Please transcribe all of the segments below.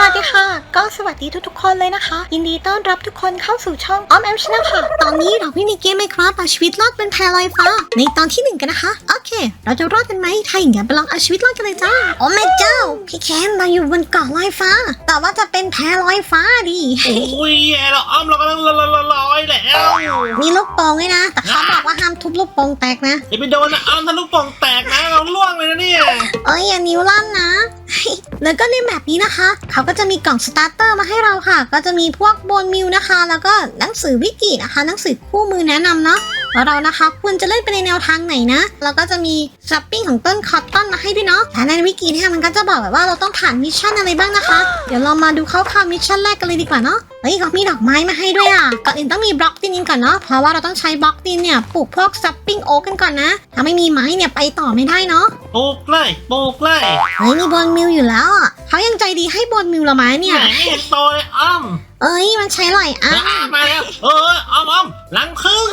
สวัสดีค่ะ ก็สวัสดีทุกๆคนเลยนะคะ ยินดีต้อนรับทุกคนเข้าสู่ช่องออมแอมชนะค่ะ ตอนนี้เราพี่ในเกมไหมครับเอาชีวิตรอดเป็นแพรลอยฟ้า ในตอนที่หนึ่งกันนะคะ โอเค เราจะรอดกันไหมถ้าอย่างนั้นไปลองเอาชีวิตรอดกันเลยจ้าโอ้แม่เจ้า พี่แคนเราอยู่บนเกาะลอยฟ้า แต่ว่าจะเป็นแพรลอยฟ้าดิโอ้ยแย่แล้วอ้อมเรากำลังลอยลอยแล้วมีลูกโป่งด้วยนะ แต่เขาบอกว่าห้ามทุบลูกโป่งแตกนะอย่าไปโดนนะอ้อมถ้าลูกโป่งแตกนะเราล่วงเลยนะเนี่ยเอ้ยอย่านิ้วลั่นนะ แล้วก็ในแมปนี้นะคะ เขาก็จะมีกล่องสตาร์เตอร์มาให้เราค่ะ ก็จะมีพวกโบนมิวนะคะ แล้วก็หนังสือวิกินะคะ หนังสือคู่มือแนะนำเนาะ ว่าเรานะคะควรจะเล่นไปในแนวทางไหนนะแล้วก็จะมีช้อปปิ้งของต้นคอตตอนมาให้ด้วยเนาะและในวิกิเนี่ยมันก็จะบอกแบบว่าเราต้องผ่านมิชชั่นอะไรบ้างนะคะ เดี๋ยวเรามาดูคร่าวๆมิชชั่นแรกกันเลยดีกว่าเนาะเฮ้ยเขามีดอกไม้มาให้ด้วยอะก่อนอื่นต้องมีบล็อกดินกันก่อนเนาะเพราะว่าเราต้องใช้บล็อกดินเนี่ยปลูกพวกซัปปิ้งโอ๊กกันก่อนนะ ถ้าไม่มีไม้เนี่ยไปต่อไม่ได้เนาะปลูกเลยปลูกเลยเฮ้ยมีบอลมิวอยู่แล้วอะ เขายังใจดีให้บอลมิวเรามาเนี่ย ไหนไม่เห็นโตเลยอ้อมเอ้ยมันใช้หลายอันอะมาแล้วเอออ้อมอ้อมหลังพึ่ง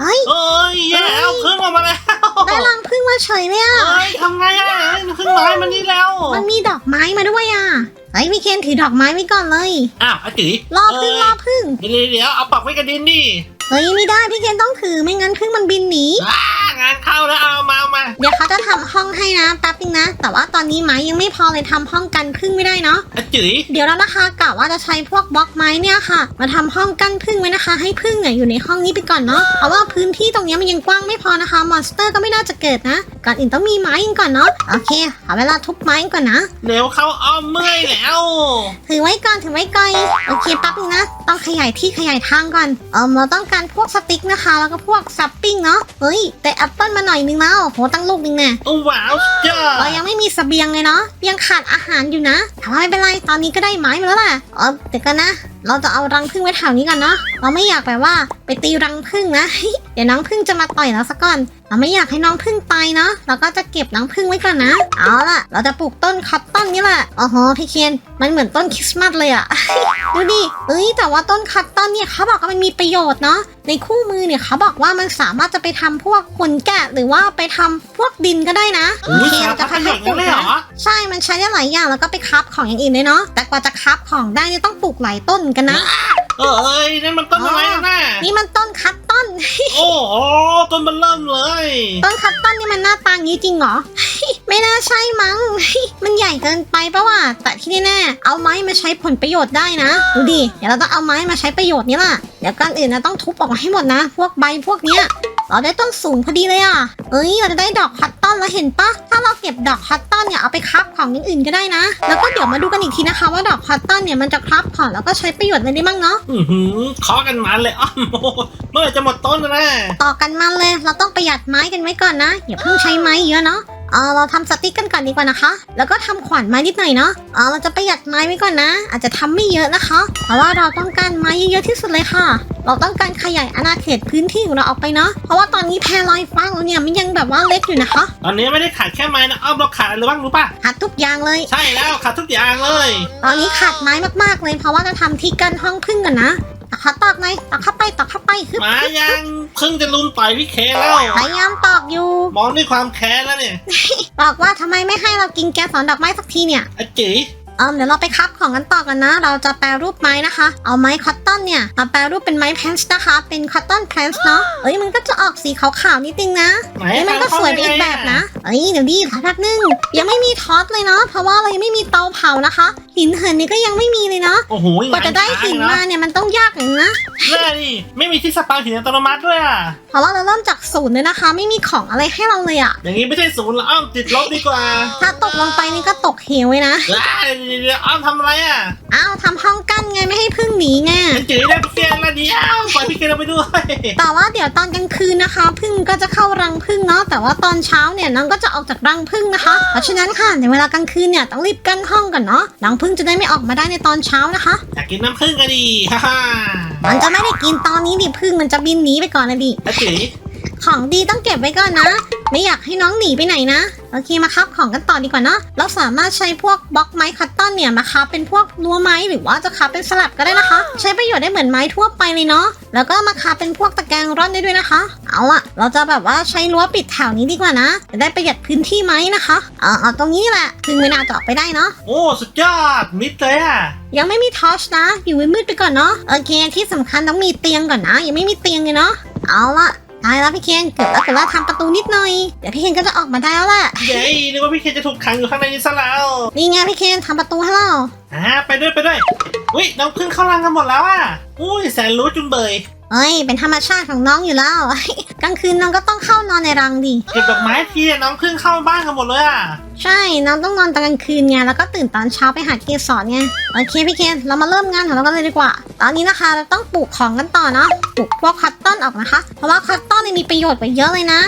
เฮ้ย เอ้ยแย่แล้วพึ่งออกมาแล้วได้รังพึ่งมาเฉยเลยอะ เอ้ยทำไงอะพึ่งน้อยมันนี่แล้วมันมีดอกไม้มาด้วยอะเฮ้ยพี่เคนถือดอกไม้ไว้ก่อนเลย อ้าวอาจิ๋ยรอพึ่งรอพึ่ง เดี๋ยวเดี๋ยวเอาปักไว้กับดินดิเฮ้ยไม่ได้พี่เคนต้องถือไม่งั้นพึ่งมันบินหนีอ่างานเข้าแล้วเอามา เอามาเดี๋ยวเขาจะทำห้องให้นะแป๊บนึงนะ แต่ว่าตอนนี้ไม้ยังไม่พอเลยทำห้องกันพึ่งไม่ได้เนาะอาจิ๋ยเดี๋ยวเรานะคะกะว่าจะใช้พวกบล็อกไม้เนี่ยค่ะ มาทำห้องกั้นพึ่งไว้นะคะ ให้พึ่งเนี่ยอยู่ในห้องนี้ไปก่อนเนาะเพราะว่าพื้นที่ตรงเนี้ยมันยังกว้างไม่พอนะคะ มอนสเตอร์ก็ไม่น่าจะเกิดนะ ก่อนอื่นต้องมีไม้กันก่อนเนาะโอเคเอาเวลาทุบไม้กันก่อนนะเดี๋ยวเข้าอ้อมเมื่อยแล้ว ถือไว้ก่อนถือไว้ก่อนโอเคแป๊บนึงนะ ต้องขยายที่ขยายทางก่อนเออเราต้องการพวกสติ๊กนะคะ แล้วก็พวกซับปิ้งเนาะเฮ้ยแต่แอปเปิลมาหน่อยนึงแล้วโหตั้งลูกนึงแน่โอ้ว้าวจ้าเรายังไม่มีเสบียงเลยเนาะยังขาดอาหารอยู่นะแต่ว่าไม่เป็นไรตอนนี้ก็ได้ไม้มาแล้วแหละเออเดี๋ยวกันนะเราจะเอารังผึ้งไว้แถวนี้กันเนาะเราไม่อยากแบบว่าไปตีรังผึ้งนะ เดี๋ยวน้องผึ้งจะมาต่อยเราซะก่อน เราไม่อยากให้น้องผึ้งตายเนาะเราก็จะเก็บน้องผึ้งไว้ก่อนนะ เอาล่ะ เราจะปลูกต้นคอตตอนนี่แหละโอ้โหพี่เคนมันเหมือนต้นคริสต์มาสเลยอะดูดิเอ้ยแต่ว่าต้นคอตตอนเนี่ยเขาบอกว่ามันมีประโยชน์เนาะในคู่มือเนี่ยเขาบอกว่ามันสามารถจะไปทำพวกขนแกะหรือว่าไปทำพวกดินก็ได้นะอุ้ยโอเคสารเราพัจะดค่ประอยโยชๆน์ปลูกเลยเหรนะอใช่มันใช้ได้หลายอย่างแล้วก็ไปคราฟของอย่างอื่นด้วยเนาะแต่กว่าจะคราฟของได้เนี่ยต้องปลูกหลายต้นกันนะเออเอ้ยนั่นมันต้นอะไรกันน่ะนี่มันต้นคัตตอน โอ้โหต้นมันเริ่มเลย ต้นคัตตอนนี่มันหน้าตางี้จริงเหรอ ไม่น่าใช่มั้ง มันใหญ่เกินไปปะวะแต่ที่แน่ๆเอาไม้มาใช้ผลประโยชน์ได้นะ ดูดิ เดี๋ยวเราต้องเอาไม้มาใช้ประโยชน์นี่แหละเดี๋ยวก่อนอื่นนะต้องทุบออกมาให้หมดนะ พวกใบพวกเนี้ย เราได้ต้นสูงพอดีเลยอะ เอ้ย เราจะได้ดอกคัตตอนแล้วเห็นปะ ถ้าเราเก็บดอกคัตตอนเนี่ยเอาไปคับของอย่างอื่นก็ได้นะ แล้วก็เดี๋ยวมาดูกันอีกทีนะคะว่าดอกคัตตอนเนี่ยมันจะคับของแล้วก็ใช้ประโยชน์อะไรได้บ้างเนาะ อือหือเคาะกันมันเลยอ้อมโอ้โหเมื่อไหร่จะหมดต้นแล้วนะ ต่อกันมันเลย เราต้องประหยัดไม้กันไว้ก่อนนะ อย่าเพิ่งใช้ไม้เยอะเนาะ เออเราทำสติ๊กกันก่อนดีกว่านะคะ แล้วก็ทำขวานไม้นิดหน่อยเนาะเออเราจะประหยัดไม้ไว้ก่อนนะ อาจจะทำไม่เยอะนะคะ เพราะว่าเราต้องการไม้เยอะๆที่สุดเลยค่ะ เราต้องการขยายอาณาเขตพื้นที่ของเราออกไปเนาะ เพราะว่าตอนนี้แพรลอยฟ้าเราเนี่ยมันยังแบบว่าเล็กอยู่นะคะ ตอนนี้ไม่ได้ขาดแค่ไม้นะอ้อมเราขาดอะไรบ้างรู้ป่ะหัดทุกอย่างเลย ใช่แล้วขาดทุกอย่างเลย ตอนนี้ขาดไม้มากๆเลย เพราะว่าจะทำที่กั้นห้องพึ่งกันนะ ตอกเขาตอกไงตอกเข้าไปตอกเข้าไปฮึบหมายังเพิ่งจะลุมต่อยพี่เคแล้ว พยายามตอกอยู่ มองด้วยความแค้นแล้วเนี่ย บอกว่าทำไมไม่ให้เรากินแกสอนดอกไม้สักทีเนี่ย อาจิ๋ย เออเดี๋ยวเราไปคับของกันต่อกันนะ เราจะแปรรูปไม้นะคะ เอาไม้คอตตอนเนี่ยมาแปรรูปเป็นไม้แพนส์นะคะ เป็นคอตตอนแพนส์เนาะเอ้ยมันก็จะออกสีขาวๆนิดนึงนะไหนเอ้ยมันก็สวยไปอีกแบบนะเอ้ยเดี๋ยวดิขอแป๊บนึงยังไม่มีท็อตเลยเนาะเพราะว่าเรายังไม่มีเตาเผานะคะ หินเหินนี่ก็ยังไม่มีเลยเนาะโอ้โหกว่าจะได้หินมาเนี่ยมันต้องยากอย่างนะแน่ดิไม่มีที่สปาหินอัตโนมัติด้วยอะเพราะว่าเราเริ่มจากศูนย์เลยนะคะ ไม่มีของอะไรให้เราเลยอะอย่างนี้ไม่ใช่ศูนย์ละอ้อมติดลบดีกว่า ถ้าตกลงไปนี่ก็ตกเหวเลยนะเอ้ยเดี๋ยวอ้อมทำอะไรอะอ้าวทำห้องกั้นไงไม่ให้พึ่งหนีไงอาจิ๋ยได้พี่เคละเดียวปล่อยพี่เคเราไปด้วย แต่ว่าเดี๋ยวตอนกลางคืนนะคะพึ่งก็จะเข้ารังพึ่งเนาะแต่ว่าตอนเช้าเนี่ยน้องก็จะออกจากรังพึ่งนะคะ เพราะฉะนั้นค่ะในเวลากลางคืนเนี่ยต้องรีบกั้นห้องก่อนเนาะรังพึ่งจะได้ไม่ออกมาได้ในตอนเช้านะคะ อยากกินน้ำผึ้งกันดีฮ่าฮ่ามันจะไม่ได้กินตอนนี้ดิพึ่งมันจะบินหนีไปก่อนนะดิอาจิ๋ย ของดีต้องเก็บไว้ก่อนนะ ไม่อยากให้น้องหนีไปไหนนะ โอเคมาครับของกันต่อดีกว่าเนาะเราสามารถใช้พวกบล็อกไม้คัตตอนเนี่ยมาคับเป็นพวกรั้วไม้หรือว่าจะคับเป็นสลับก็ได้นะคะ ใช้ประโยชน์ได้เหมือนไม้ทั่วไปเลยเนาะแล้วก็มาคับเป็นพวกตะแกรงร่อนได้ด้วยนะคะ เอาอะเราจะแบบว่าใช้รั้วปิดแถวนี้ดีกว่านะจะได้ประหยัดพื้นที่ไหมนะคะเอาเอาตรงนี้แหละถึงไม่น่าจะออกไปได้เนาะโอ้สุดยอดมิดเลยอะยังไม่มีทอชนะ อยู่มืดๆไปก่อนเนาะโอเคที่สำคัญต้องมีเตียงก่อนนะ ยังไม่มีเตียงเลยเนาะเอาละ ได้แล้วพี่เคนเกือบแล้วเกือบแล้วทำประตูนิดหน่อย เดี๋ยวพี่เคนก็จะออกมาได้แล้วแหละเย้นึกว่าพี่เคนจะถูกขังอยู่ข้างในนี้ซะแล้วนี่ไงพี่เคนทำประตูให้เราอ่าไปด้วยไปด้วย อุ้ยน้องพึ่งเข้ารังกันหมดแล้วอะ อุ้ยแสนรู้จุงเบย เอ้ย เป็นธรรมชาติของน้องอยู่แล้ว กลางคืนน้องก็ต้องเข้านอนในรังดิ เก็บดอกไม้ทีน้องพึ่งเข้าบ้านกันหมดเลยอะ ใช่ น้องต้องนอนตอนกลางคืนไง แล้วก็ตื่นตอนเช้าไปหาเกสรไง โอเคพี่เคน เรามาเริ่มงานของเรากันเลยดีกว่า ตอนนี้นะคะเราต้องปลูกของกันต่อเนาะ ปลูกพวกคอตตอนออกนะคะ เพราะว่าคอตตอนเนี่ยมีประโยชน์กว่าเยอะเลยนะ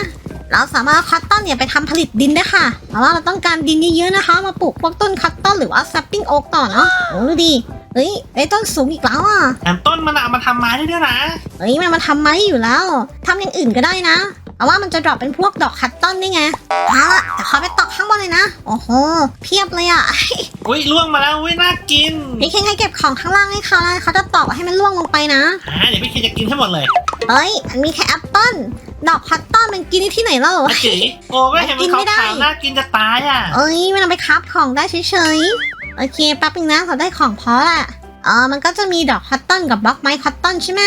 เราสามารถเอาคอตตอนเนี่ยไปทำผลิตดินได้ค่ะเพราะว่าเราต้องการดินเยอะๆนะคะ มาปลูกพวกต้นคอตตอนหรือว่าซัปปิ้งโอ๊กต่อเนาะโอ้ดูดิ เฮ้ยได้ต้นสูงอีกแล้วอะแถมต้นมันอะเอามาทำไม้ได้ด้วยนะ เฮ้ยมันมาทำไม้อยู่แล้วทำอย่างอื่นก็ได้นะแต่ว่ามันจะดรอปเป็นพวกดอกคัตตอนนี่ไงเอาละแต่ขอไปตอกข้างบนเลยนะ โอ้โห เพียบเลยอะ อุ้ยล่วงมาแล้วอุ้ยน่ากินพี่เคนให้เก็บของข้างล่างให้เขานะเขาจะตอกให้มันล่วงลงไปนะอ่าเดี๋ยวพี่เคนจะกินให้หมดเลยเฮ้ยมันมีแค่แอปเปิ้ลดอกคัตตอนมันกินได้ที่ไหนเล่าอาจิโอ้ก็เห็นมันกินไม่ได้ขาวๆน่ากินจะตายอะเอ้ยมันเอาไปคับของได้เฉยๆ โอเคแป๊บนึงนะเราได้ของพอละเออมันก็จะมีดอกคัตตอนกับบล็อกไม้คัตตอนใช่ไหม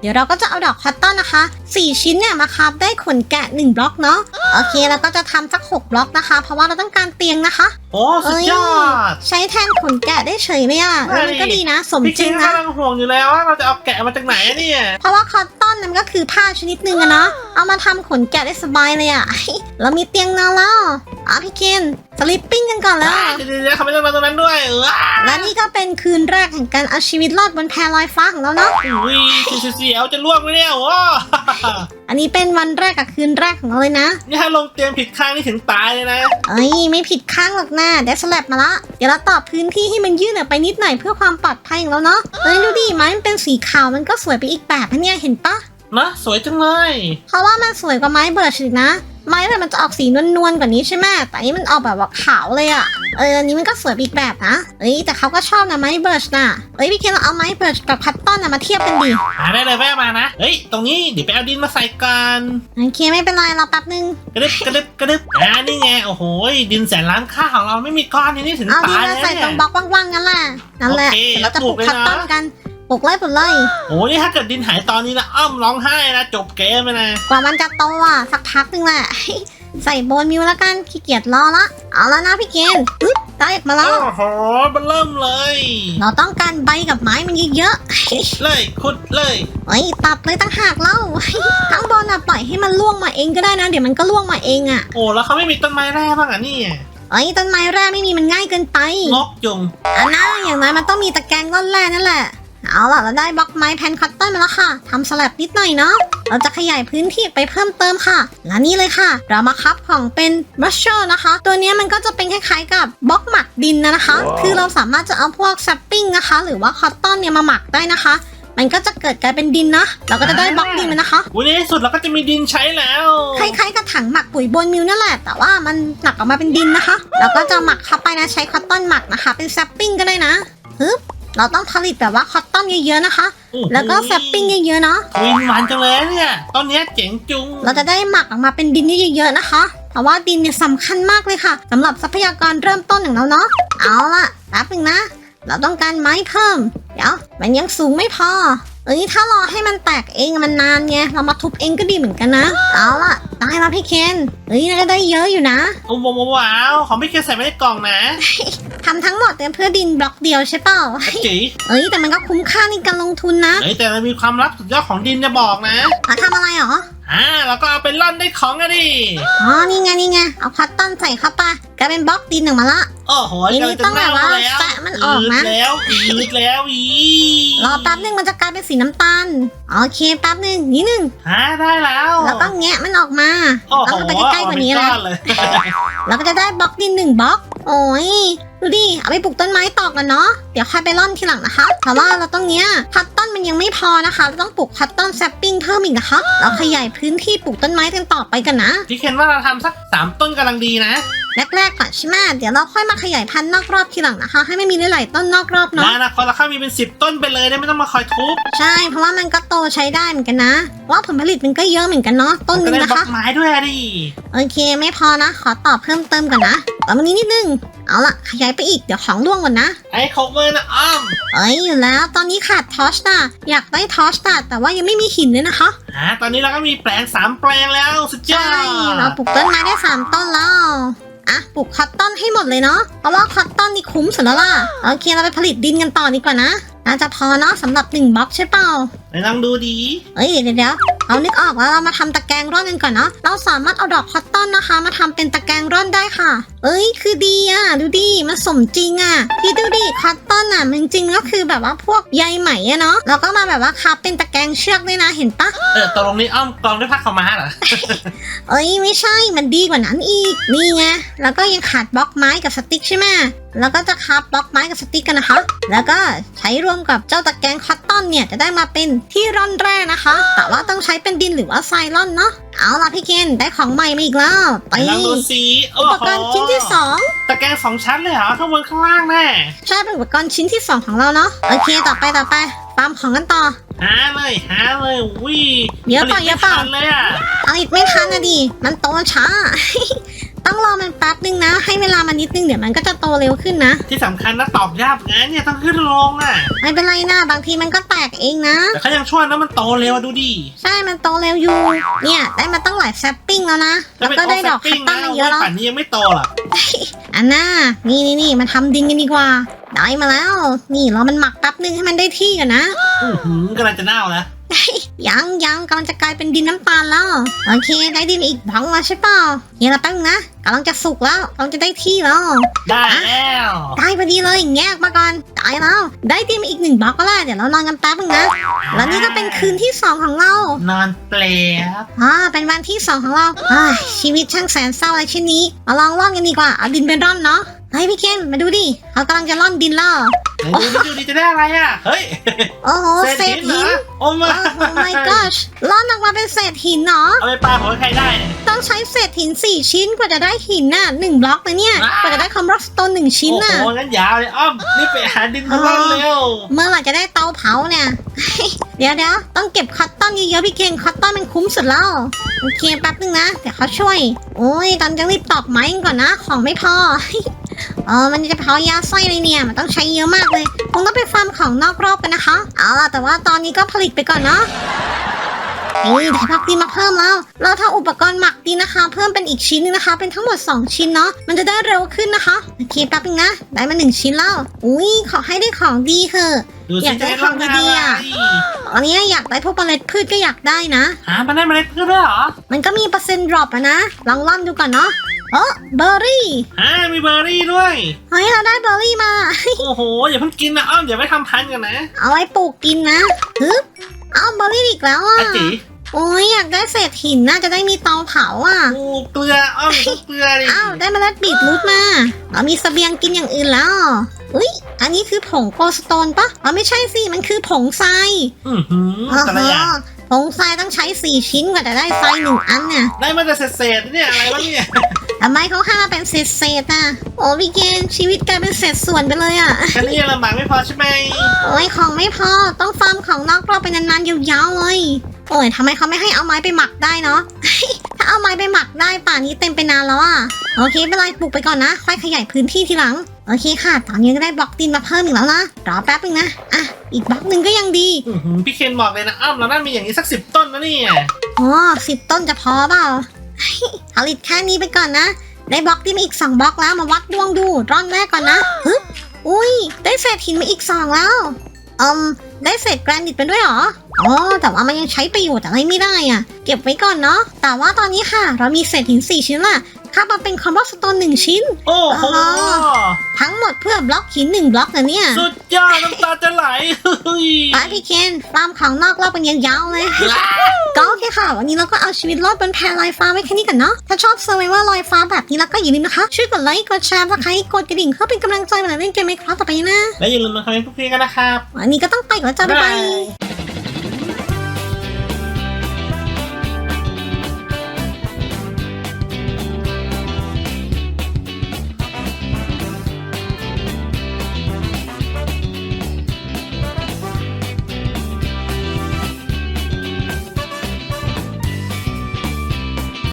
เดี๋ยวเราก็จะเอาดอกคัตตอนนะคะ 4 ชิ้นเนี่ยมาคับได้ขนแกะ 1 บล็อกเนาะโอเคแล้วก็จะทำสัก 6 บล็อกนะคะ เพราะว่าเราต้องการเตียงนะคะโอ้สุดยอดใช้แทนขนแกะได้เฉยเลยอะเออมันก็ดีนะ สมพี่จเคนริงนะกำลังห่วงอยู่แล้วว่าเราจะเอาแกะมาจากไหนอะเนี่ยเพราะว่าคอตต อนนั้นก็คือผ้าชนิดหนึ่งอะเนาะ เอามาทำขนแกะได้สบายเลยอะเรามีเตียงนอนแล้วอะพี่เคนสลิปปิ้งกันก่อนแล้วเดี๋ยวๆๆเขาไม่ต้องมาตรงนั้นด้วยเออและนี่ก็เป็นคืนแรกแห่งการเอาชีวิตรอดบนแพลอยฟ้าของเราเนาะอุ้ยเสียวๆจะล่วงไหมเนี่ยโอ้อันนี้เป็นวันแรกกับคืนแรกของเราเลยนะ นี่ถ้าลงเตียงผิดข้างนี่ถึงตายเลยนะ เอ้ยไม่ผิดข้างหรอกนะเดี๋ยวสลับมาละ เดี๋ยวเราต่อพื้นที่ให้มันยืดออกไปนิดหน่อยเพื่อความปลอดภัยของเราเนาะเอ้ยดูดิไม้มันเป็นสีขาวมันก็สวยไปอีกแบบนะเนี่ยเห็นปะ นะสวยจังเลย เพราะว่ามันสวยกว่าไม้เบิร์ชอีกนะ ไม้เบิร์ชมันจะออกสีนวลๆกว่านี้ใช่ไหมแต่อันนี้มันออกแบบว่าขาวเลยอะเอออันนี้มันก็สวยไปอีกแบบนะเอ้ยแต่เขาก็ชอบนะไม้เบิร์ชน่ะเอ้ยพี่เคนเราเอาไม้เบิร์ชกับพัตตอนนะมาเทียบกันดิหาได้เลยแวะมานะ เฮ้ย ตรงนี้เดี๋ยวไปเอาดินมาใส่กันโอเคไม่เป็นไรเราแป๊บนึงกระดึบกระดึบกระดึบอ่านี่ไง โอ้โหดินแสนล้านค่าของเราไม่มีก้อนนี้นี่ถึงเอาดิตายมาเลยใส่ตรงบล็อกว่างๆนั่นแหละนั่นแหละโอเคเดี๋ยวเราจะปลูกปลูกเลยพัตนะตอนกัน ปลูกเลยปลูกเลย โอ้โหนี่ถ้าเกิดดินหายตอนนี้นะอ้อมร้องไห้นะจบเกมเลยนะกว่ามันจะโตอะสักพักหนึงแหละ ใส่โบนมิวแล้วกันขี้เกียจรอละ เอาแล้วนะพี่เกณฑ์ปึ๊บได้ออกมาแล้ว โอ้โหมันเริ่มเลย เราต้องการใบกับไม้มันเยอะเลยขุดเลยๆเฮ้ยตัดเลยตั้งหากเล่าข้างบนอะปล่อยให้มันล่วงมาเองก็ได้นะ เดี๋ยวมันก็ล่วงมาเองอะ โอ้แล้วเขาไม่มีต้นไม้แร่บ้างอะนี่เฮ้ยต้นไม้แร่ไม่มีมันง่ายเกินไปนกยุงอันน่าอย่างน้อยมันต้องมีตะแกรงร่อนแร่นั่นแหละ เอาล่ะเราได้บล็อกไม้แผ่นคัตเตอร์มาแล้วค่ะทำสลับนิดหน่อยเนาะเราจะขยายพื้นที่ไปเพิ่มเติมค่ะ และนี่เลยค่ะ เรามาคับของเป็นมัชเชอร์นะคะ ตัวเนี้ยมันก็จะเป็นคล้ายๆกับบล็อกหมักดินนะนะคะคือเราสามารถจะเอาพวกซัปปิ้งนะคะ หรือว่าคอตตอนเนี่ยมาหมักได้นะคะมันก็จะเกิดกลายเป็นดินนะ เราก็จะได้บล็อกดินมานะคะ วันนี้สุดเราก็จะมีดินใช้แล้ว คล้ายๆกับถังหมักปุ๋ยบนมิวนั่นแหละ แต่ว่ามันหนักออกมาเป็นดินนะคะแล้วก็จะหมักเข้าไปนะใช้คอตตอนหมักนะคะ เป็นแซปปิ้งก็ได้นะฮึบ เราต้องผลิตแบบว่าคอตตอนเยอะๆนะคะ โอ้โหแล้วก็แซปปิ้งเยอะๆเนาะ วินหวานจังเลยเนี่ยตอนเนี้ยเจ๋งจุงเราจะได้หมักออกมาเป็นดินเยอะๆนะคะ เพราะว่าดินเนี่ยสำคัญมากเลยค่ะสำหรับทรัพยากรเริ่มต้นของเราเนาะ เอาล่ะแป๊บนึงนะ เราต้องการไม้เพิ่ม เดี๋ยว มันยังสูงไม่พอ เอ้ยถ้ารอให้มันแตกเองมันนานไง เรามาทุบเองก็ดีเหมือนกันนะ เอาล่ะได้แล้วพี่เคนเอ้ยน่าจะได้เยอะอยู่นะ โอ้โหว้าวของพี่เคนใส่ไม่ได้กล่องนะ ทำทั้งหมดเนี่ยเพื่อดินบล็อกเดียวใช่เปล่าจีเอ้ยแต่มันก็คุ้มค่าในการลงทุนนะเฮ้ยแต่มันมีความลับสุดยอดของดินจะบอกนะเอาทำอะไรหรออ่าแล้วก็เอาไปล่อนได้ของอะดิอ๋อนี่ไงนี่ไงเอาคัตตอนใส่เข้าไปกลายเป็นบล็อกดินออกมาละโอ้โอ้โหทีนี้ต้องแบบว่าำลังจะเน่แตะมันออกนะดแล้วอืดแล้วอีรอแป๊บนึงมันจะกลายเป็นสีน้ำตาลโอเคแป๊บนึงนิดนึงหาได้แล้วแล้วก็แงะมันออกมาโอ้โหต้องเข้าไปใกล้ๆกว่านี้เอนะเป็ก้อเลยเราก็จะได้บล็อกดินหนึ่งบล็อก โอ้ยดูดิ เอาไปปลูกต้นไม้ต่อกันเนาะ เดี๋ยวค่อยไปร่อนทีหลังนะคะเพราะว่าเราต้องเนี้ยคัตต้นมันยังไม่พอนะคะ เราต้องปลูกคัตต้นแซปปิ้งเพิ่มอีกนะคะ เราขยายพื้นที่ปลูกต้นไม้กันต่อไปกันนะ พี่เคนว่าเราทำสักสามต้นกำลังดีนะ แรกๆก่อนใช่ไหมเดี๋ยวเราค่อยมาขยายพันธุ์นอกรอบทีหลังนะคะ ให้ไม่มีหลายๆต้นนอกรอบนะเนาะนะคนละข้างมีเป็นสิบต้นไปเลยได้ไม่ต้องมาคอยทุบใช่ เพราะว่ามันก็โตใช้ได้เหมือนกันนะว่าผลผลิตมันก็เยอะเหมือนกันเนาะต้นหก็นึงได้นะบล็อคะกไม้ด้วยอะดิโอเคไม่พอนะ ขอตอบเพิ่มเติมก่อนนะต่อมานี้นิดนึงเอาล่ะขยายไปอีกเดี๋ยวของร่วงก่อนนะ ไอ้คบเวอร์นะอ้อมเอ้ยอยู่แล้วตอนนี้ขาดทอชน่ะอยากได้ทอชน่ะแต่ว่ายังไม่มีหินเลยนะคะอ่าตอนนี้เราก็มีแปลงสามแปลงแล้วสุดยอใช่ดเราปลูกต้นไม้ได้สามต้นแล้ว อะปลูกคอตตอนให้หมดเลยเนาะเพราะว่าคอตตอนนี่คุ้มสุดแล้วล่ะโอเคเราไปผลิตดินกันต่อดีกว่านะน่าจะพอเนาะสำหรับหนึ่งบล็อกใช่เปล่าไหนลองดูดีเอ้ยเดี๋ยวเดี๋ยว เรานึกออกแล้วเรามาทำตะแกรงร่อนกันก่อนเนาะเราสามารถเอาดอกคอตตอนนะคะ มาทำเป็นตะแกรงร่อนได้ค่ะ เอ้ยคือดีอะดูดิมันสมจริงอะพี่ดูดิคอตตอนอะมันจริงๆก็คือแบบว่าพวกใยไหมอะเนาะแล้วก็มาแบบว่าคับเป็นตะแกรงเชือกด้วยนะเห็นปะเออตกลงนี้อ้อมกองด้วยผ้าขาวม้าเหรอเอ้ยไม่ใช่มันดีกว่านั้นอีกนี่ไงแล้วก็ยังขาดบล็อกไม้กับสติ๊กใช่ไหมแล้วก็จะคับบล็อกไม้กับสติ๊กกันนะคะ แล้วก็ใช้รวมกับเจ้าตะแกรงคอตตอนเนี่ยจะได้มาเป็นที่ร่อนแร่นะคะ แต่ว่าต้องใช้เป็นดินหรือว่าทรายร่อนเนาะเอาล่ะพี่เคนได้ของใหม่มาอีกแล้วไหนไปลองดูสิโอ้อุปโหกรณ์ชิ้นที่สองตะแกรงสองชั้นเลยเหรอข้างบนข้างล่างแน่ใช่เป็นอุปกรณ์ชิ้นที่สองของเราเนาะโอเคต่อไปต่อไปฟาร์มของกันต่อหาเลยหาเลยวิเยอะเปล่าเยอะเปล่าเลยอะผลิตไม่ทันนะดิมันโตช้าต้องรอมัน แป๊บนึงนะ ให้เวลามันนิดนึงเดี๋ยวมันก็จะโตเร็วขึ้นนะ ที่สำคัญนะตอบยากงั้นเนี่ยต้องขึ้นลงอะไม่เป็นไรนะบางทีมันก็แตกเองนะ แต่เขายังช่วยนะมันโตเร็วอะดูดิ ใช่มันโตเร็วอยู่ เนี่ย ได้มาตั้งหลายแซปปิ้งแล้วนะ แล้วก็ได้ดอกคัตตันมาเยอะแล้ว ป่านนี้ยังไม่โตหรอกอันน่า นี่นี่นี่มาทำดินกันดีกว่า ได้มาแล้ว นี่รอมันหมักแป๊บนึงให้มันได้ที่กันนะ อื้อหือกำลังจะเน่าแล้วยั งยังกำลังจะกลายเป็นดินน้ำตาลแล้วโอเคได้ดินอีกบังมาใช่เปล่าเฮียละแป๊บนึงนะกำลังจะสุกแล้วกำลังจะได้ที่แล้ว ได้แล้วได้พอดีเลยแงกมาก่อนได้แล้วได้ดินมาอีกหนึ่งบล็อกก็แล้วเดี๋ยวเรานอนกันแป๊บนึงนะแล้วนี่ก็เป็นคืนที่สองของเรา นอนเปลบอ่าเป็นวันที่สองของเราอ้ายชีวิตช่างแสนเศร้าอะไรเช่นนี้มาลองร่อนกันดีกว่าเอาดินไปร่อนเนาะเฮ้ยพี่เคนมาดูดิเขากำลังจะร่อนดินแล้วไหน ดูดิดูดิจะได้อะไรอะ เฮ้ยโอ้โหเศษเหรหินอโอ้มาโอ้ my gosh ร่อนออกมาเป็นเศษหินเนาะเอาไปปลาหัวใครได้เนี่ยต้องใช้เศษหินสี่ชิ้นกว่าจะได้หินน่ะหนึ่งบล็อกนะเนี่ยว้าวกว่าจะได้คอมบล็อกสโตนหนึ่งชิ้นโอ้น่ะโหงั้นยาวเลยอ้อมนี่ไปหาดินมาร่อนเร็วเมื่อไหร่จะได้เตาเผาเนี่ยเดี๋ยวเดี๋ยวต้องเก็บคอตตอนเยอะๆพี่เคนคอตตอนมันคุ้มสุดแล้วโอเคแป๊บนึงนะเดี๋ยวเขาช่วย โอ้ยตอนจะรีบตอกไม้กันก่อนนะ ของไม่พอเออมันจะเผายาไส้เลยเนี่ยมันต้องใช้เยอะมากเลย คงต้องไปฟาร์มของนอกรอบกันนะคะ เอาล่ะแต่ว่าตอนนี้ก็ผลิตไปก่อนเนาะนี่ได้พักดีมาเพิ่มแล้ว เราทำอุปกรณ์หมักดีนะคะ เพิ่มเป็นอีกชิ้นนึงนะคะ เป็นทั้งหมด 2 ชิ้นเนาะ มันจะได้เร็วขึ้นนะคะโอเคแป๊บนึงนะ ได้มาหนึ่งชิ้นแล้ว อุ้ยขอให้ได้ของดีเถอะ ดูอสิยากได้จะได้ร่อนของอะไรดีๆอะอันนี้อยากได้พวกเมล็ดพืชก็อยากได้นะ หามันได้เมล็ดพืชด้วยเหรอ มันก็มีเปอร์เซ็นต์ดรอปอะนะ ลองร่อนดูก่อนเนาะ เออเบอร์รี่ฮะมีเบอร์รี่ด้วย เฮ้ยเราได้เบอร์รี่มา โอ้โห อย่าเพิ่งกินนะอ้อมอย่าไปทำพันธุ์กันนะเอาไว้ปลูกกินนะฮึบเอาเบอร์รี่อีกแล้วอะอาจิโอ้ยอยากได้เศษหินน่าจะได้มีเตาเผาอะโอ้เกลืออ้อมเกลือดิอ้าวได้เมล็ดบีทรูทมาเรามีเสบียงกินอย่างอื่นแล้วอุ้ยอันนี้คือผงโกลสโตนปะอ๋อไม่ใช่สิมันคือผงทรายอือหือแต่ละอย่างผ งทรายต้องใช้สี่ชิ้นกว่าจะได้ทรายหนึ่งอันเนี่ยได้มาแต่เศษๆเนี่ยอะไรวะเนี่ยทำไมเขาห้ามเป็นเศษเศษๆอะ โอ้พี่เกนชีวิตกลายเป็นเศษส่วนไปเลยอะแค่นี้ยังลำบากไม่พอใช่ไหมโอ้ยของไม่พอต้องฟาร์มของนอกรอบไปนานๆยาวๆเลยโอ้ยทำไมเขาไม่ให้เอาไม้ไปหมักได้เนาะถ้าเอาไม้ไปหมักได้ป่านนี้เต็มไปนานแล้วอะโอเคไม่เป็นไรปลูกไปก่อนนะ ค่อยขยายพื้นที่ทีหลัง โอเคค่ะ ตอนนี้ก็ได้บล็อกดินมาเพิ่มอีกแล้วนะรอแป๊บนึงนะอะ อีกบล็อกหนึ่งก็ยังดีอื้อหือพี่เคนบอกเลยนะอ้อมเราน่ามีอย่างนี้สักสิบต้นนะเนี่ยอ๋อสิบต้นจะพอเปล่าผลิตแค่นี้ไปก่อนนะ ได้บล็อกดินมาอีกสองบล็อกแล้วมาวัดดวงดูร่อนแรกก่อนนะฮึบอุ้ย ได้เศษหินมาอีกสองแล้วอืมได้เศษแกรนิตไปด้วยเหรออ๋อแต่ว่ามันยังใช้ประโยชน์อะไรไม่ได้อะเก็บไว้ก่อนเนาะแต่ว่าตอนนี้ค่ะ เรามีเศษหินสี่ชิ้นละ ข้ามาเป็นคอมบอสโตนหนึ่งชิ้น โอ้โห อ๋อ ทั้งหมดเพื่อบล็อกหินหนึ่งบล็อกนะเนี่ยสุดยอดน้ำตาจะไหลเฮ้ยไปพี่เคนฟาร์มของนอกรอบเป็นยาวๆเลย ก็โอเคค่ะ วันนี้เราก็เอาชีวิตรอดบนแพลอยฟ้าไว้แค่นี้กันเนาะ ถ้าชอบเซอร์ไวเวอร์ลอยฟ้าแบบนี้แล้วก็อย่าลืมนะคะ ช่วยกดไลค์ กดแชร์และใครกดกระดิ่งเพื่อเป็นกำลังใจเวลาเล่นเกมไหมครับต่อไปนะ และอย่าลืมมาคอมเมนต์พูดคุยกันนะครับ วันนี้ก็ต้องไปก่อนแล้วจ้าบ๊ายบายบ๊าย